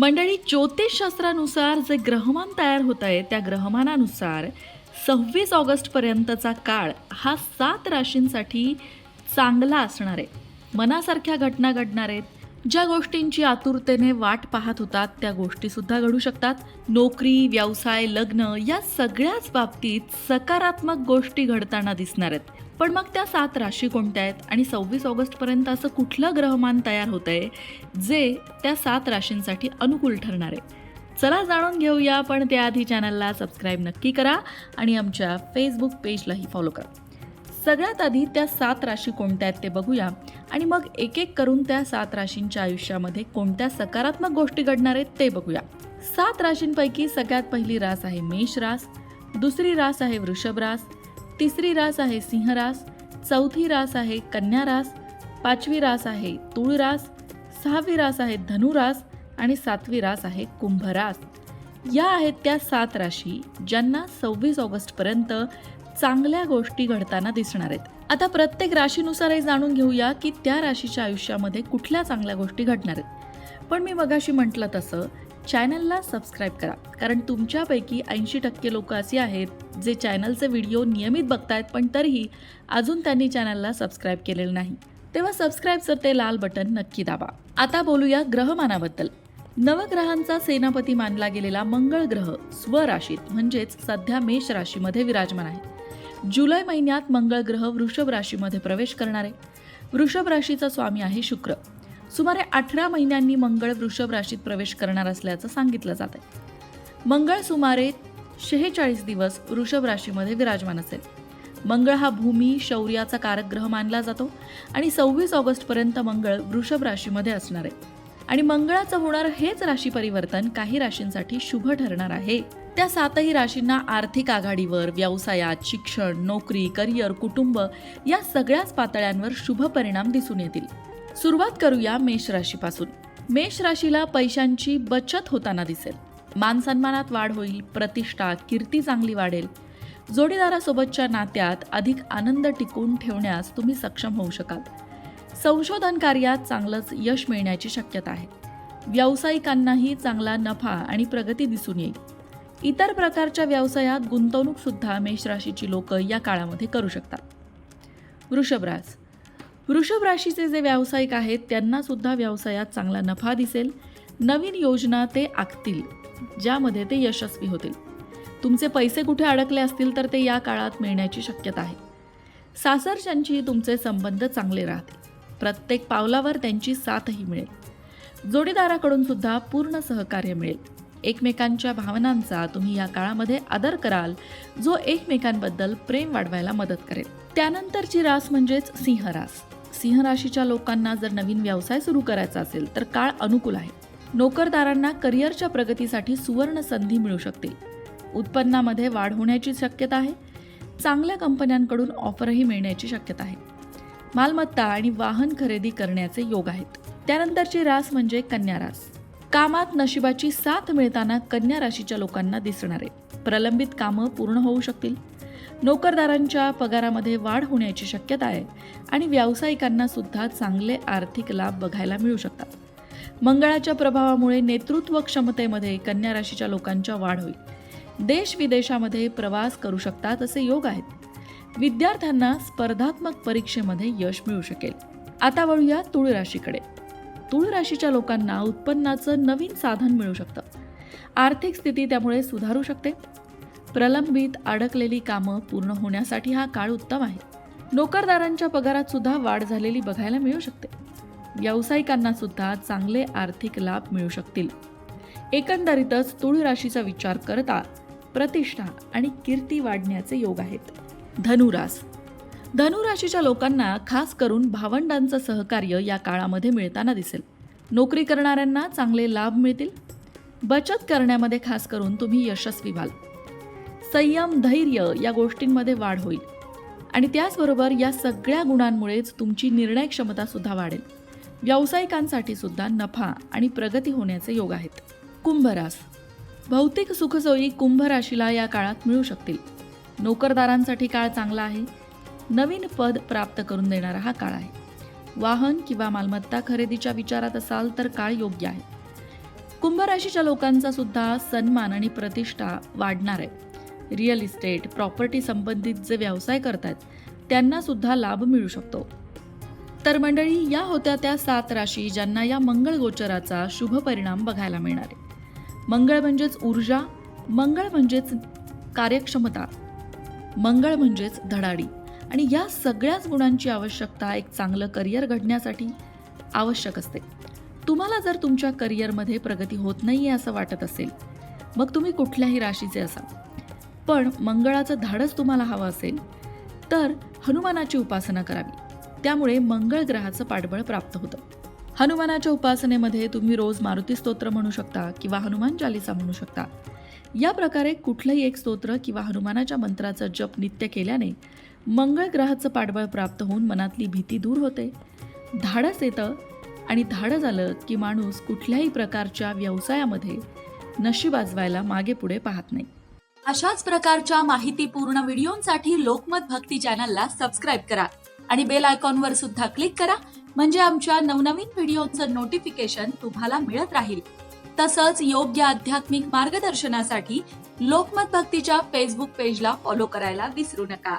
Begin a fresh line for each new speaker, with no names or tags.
मंडळी ज्योतिषशास्त्रानुसार जे ग्रहमान तयार होत आहे त्या ग्रहमानानुसार सव्वीस ऑगस्टपर्यंतचा काळ हा सात राशींसाठी चांगला असणार आहे. मनासारख्या घटना घडणार आहेत. ज्या गोष्टींची आतुरतेने वाट पाहत होतात त्या गोष्टीसुद्धा घडू शकतात. नोकरी व्यवसाय लग्न या सगळ्याच बाबतीत सकारात्मक गोष्टी घडताना दिसणार आहेत. पण मग त्या सात राशी कोणत्या आहेत? आणि सव्वीस ऑगस्टपर्यंत असं कुठलं ग्रहमान तयार होत आहे जे त्या सात राशींसाठी अनुकूल ठरणार आहे? चला जाणून घेऊया पण त्याआधी चॅनलला सबस्क्राईब नक्की करा आणि आमच्या फेसबुक पेजलाही फॉलो करा. सगळ्यात आधी त्या सात राशी कोणत्या आहेत ते बघूया आणि मग एक एक करून त्या सात राशींच्या आयुष्यामध्ये कोणत्या सकारात्मक गोष्टी घडणार आहेत ते बघूया. सात राशींपैकी सगळ्यात पहिली रास आहे मेष रास दुसरी रास आहे वृषभ रास तिसरी रास आहे सिंहरास चौथी रास आहे कन्या रास पाचवी रास आहे तुळ रास सहावी रास आहे धनु रास आणि सातवी रास आहे कुंभरास. या आहेत त्या सात राशी ज्यांना सव्वीस ऑगस्टपर्यंत चांगल्या गोष्टी घडताना दिसणार आहेत. आता प्रत्येक राशीनुसारही जाणून घेऊया की त्या राशीच्या आयुष्यामध्ये कुठल्या चांगल्या गोष्टी घडणार आहेत. पण मी मगाशी म्हटलं तसं चॅनलला सबस्क्राईब करा. कारण तुमच्यापैकी ऐंशी टक्के लोक असे आहेत जे चॅनलचे व्हिडिओ नियमित बघतायत पण तरीही अजून त्यांनी चॅनलला सबस्क्राईब केलेलं नाही. तेव्हा सबस्क्राईबचं ते लाल बटन नक्की दाबा. आता बोलूया ग्रहमानाबद्दल. नवग्रहांचा सेनापती मानला गेलेला मंगळ ग्रह स्वराशीत म्हणजेच सध्या मेष राशीमध्ये विराजमान आहे. जुलै महिन्यात मंगळ ग्रह वृषभ राशीमध्ये प्रवेश करणार. आहे वृषभ राशीचा स्वामी आहे शुक्र. सुमारे अठरा महिन्यांनी मंगळ वृषभ राशीत प्रवेश करणार असल्याचं सांगितलं जात आहे. मंगळ सुमारे शेहेचाळीस दिवस वृषभ राशीमध्ये विराजमान असेल. मंगळ हा भूमी शौर्याचा कारक ग्रह मानला जातो आणि सव्वीस ऑगस्टपर्यंत मंगळ वृषभ राशीमध्ये असणार आहे. आणि मंगळाचं होणार हेच राशी परिवर्तन काही राशींसाठी शुभ ठरणार आहे. त्या सातही राशींना आर्थिक आघाडीवर व्यवसायात शिक्षण नोकरी करिअर कुटुंब या सगळ्याच पातळ्यांवर शुभ परिणाम दिसून येतील. सुरुवात करूया मेष राशीपासून. मेष राशीला पैशांची बचत होताना दिसेल. मान सन्मानात वाढ होईल प्रतिष्ठा कीर्ती चांगली वाढेल. जोडीदारासोबतच्या नात्यात अधिक आनंद टिकून ठेवण्यास तुम्ही सक्षम होऊ शकाल. संशोधन कार्यात चांगलंच यश मिळण्याची शक्यता आहे. व्यावसायिकांनाही चांगला नफा आणि प्रगती दिसून येईल. इतर प्रकारच्या व्यवसायात गुंतवणूक सुद्धा मेष राशीची लोक या काळामध्ये करू शकतात. वृषभरास वृषभ राशीचे जे व्यावसायिक आहेत त्यांना सुद्धा व्यवसायात चांगला नफा दिसेल. नवीन योजना ते आखतील ज्यामध्ये ते यशस्वी होतील. तुमचे पैसे कुठे अडकले असतील तर ते या काळात मिळण्याची शक्यता आहे. सासरच्यांची तुमचे संबंध चांगले राहतील. प्रत्येक पावलावर त्यांची साथही मिळेल. जोडीदाराकडून सुद्धा पूर्ण सहकार्य मिळेल. एकमेकांच्या भावनांचा तुम्ही या काळामध्ये आदर कराल जो एकमेकांबद्दल प्रेम वाढवायला मदत करेल. त्यानंतरची रास म्हणजेच सिंह रास. सिंह राशीच्या लोकांना जर नवीन व्यवसाय सुरू करायचा असेल तर काळ अनुकूल आहे. नोकरदारांना करिअरच्या प्रगतीसाठी सुवर्ण संधी मिळू शकतील. उत्पन्नामध्ये वाढ होण्याची शक्यता आहे. चांगल्या कंपन्यांकडून ऑफरही मिळण्याची शक्यता आहे. मालमत्ता आणि वाहन खरेदी करण्याचे योग आहेत. त्यानंतरची रास म्हणजे कन्या रास. कामात नशिबाची साथ मिळताना कन्या राशीच्या लोकांना दिसणार. आहे प्रलंबित कामं पूर्ण होऊ शकतील. नोकरदारांच्या पगारामध्ये वाढ होण्याची शक्यता आहे आणि व्यावसायिकांना सुद्धा चांगले आर्थिक लाभ बघायला मिळू शकतात. मंगळाच्या प्रभावामुळे नेतृत्व क्षमतेमध्ये कन्या राशीच्या लोकांच्या वाढ होईल. देश विदेशामध्ये प्रवास करू शकतात असे योग आहेत. विद्यार्थ्यांना स्पर्धात्मक परीक्षेमध्ये यश मिळू शकेल. आता वळूया तुळ राशीकडे. तुळ राशीच्या लोकांना उत्पन्नाचं नवीन साधन मिळू शकतं. आर्थिक स्थिती त्यामुळे सुधारू शकते. प्रलंबित अडकलेली कामं पूर्ण होण्यासाठी हा काळ उत्तम आहे. नोकरदारांच्या पगारात सुद्धा वाढ झालेली बघायला मिळू शकते. व्यावसायिकांना सुद्धा चांगले आर्थिक लाभ मिळू शकतील. एकंदरीतच तुळ राशीचा विचार करता प्रतिष्ठा आणि कीर्ती वाढण्याचे योग आहेत. धनुरास धनुराशीच्या लोकांना खास करून भावंडांचं सहकार्य या काळामध्ये मिळताना दिसेल. नोकरी करणाऱ्यांना चांगले लाभ मिळतील. बचत करण्यामध्ये खास करून तुम्ही यशस्वी व्हाल. संयम धैर्य या गोष्टींमध्ये वाढ होईल. आणि त्याचबरोबर या सगळ्या गुणांमुळेच तुमची निर्णय क्षमता सुद्धा वाढेल. व्यावसायिकांसाठी सुद्धा नफा आणि प्रगती होण्याचे योग आहेत. कुंभरास भौतिक सुखसोयी कुंभ राशीला या काळात मिळू शकतील. नोकरदारांसाठी काळ चांगला आहे. नवीन पद प्राप्त करून देणारा हा काळ आहे. वाहन किंवा मालमत्ता खरेदीच्या विचारात असाल तर काळ योग्य आहे. कुंभ राशीच्या लोकांचा सुद्धा सन्मान आणि प्रतिष्ठा वाढणार आहे. रिअल इस्टेट प्रॉपर्टी संबंधित जे व्यवसाय करतात त्यांना सुद्धा लाभ मिळू शकतो. तर मंडळी या होत्या त्या सात राशी ज्यांना या मंगळ गोचराचा शुभ परिणाम बघायला मिळणार आहे. मंगळ म्हणजेच ऊर्जा मंगळ म्हणजेच कार्यक्षमता मंगळ म्हणजेच धडाडी. आणि या सगळ्याच गुणांची आवश्यकता एक चांगलं करिअर घडण्यासाठी आवश्यक असते. तुम्हाला जर तुमच्या करिअरमध्ये प्रगती होत नाही आहे असं वाटत असेल मग तुम्ही कुठल्याही राशीचे असा पण मंगळाचं धाडस तुम्हाला हवं असेल तर हनुमानाची उपासना करावी. त्यामुळे मंगळ ग्रहाचं पाठबळ प्राप्त होतं. हनुमानाच्या उपासनेमध्ये तुम्ही रोज मारुती स्तोत्र म्हणू शकता किंवा हनुमान चालिसा म्हणू शकता. या प्रकारे कुठलंही एक स्तोत्र किंवा हनुमानाच्या मंत्राचा जप नित्य केल्याने मंगळ ग्रहाचं पाठबळ प्राप्त होऊन मनातली भीती दूर होते. धाडस येतं आणि धाडस आलं की माणूस कुठल्याही प्रकारच्या व्यवसायामध्ये नशीब आजवायला मागे पुढे पाहत नाही.
अशाच प्रकारच्या माहितीपूर्ण व्हिडिओंसाठी लोकमत भक्ती चॅनलला सबस्क्राईब करा आणि बेल आयकॉनवर सुद्धा क्लिक करा म्हणजे आमच्या नवनवीन व्हिडिओचं नोटिफिकेशन तुम्हाला मिळत राहील. तसंच योग्य आध्यात्मिक मार्गदर्शनासाठी लोकमत भक्तीच्या फेसबुक पेजला फॉलो करायला विसरू नका.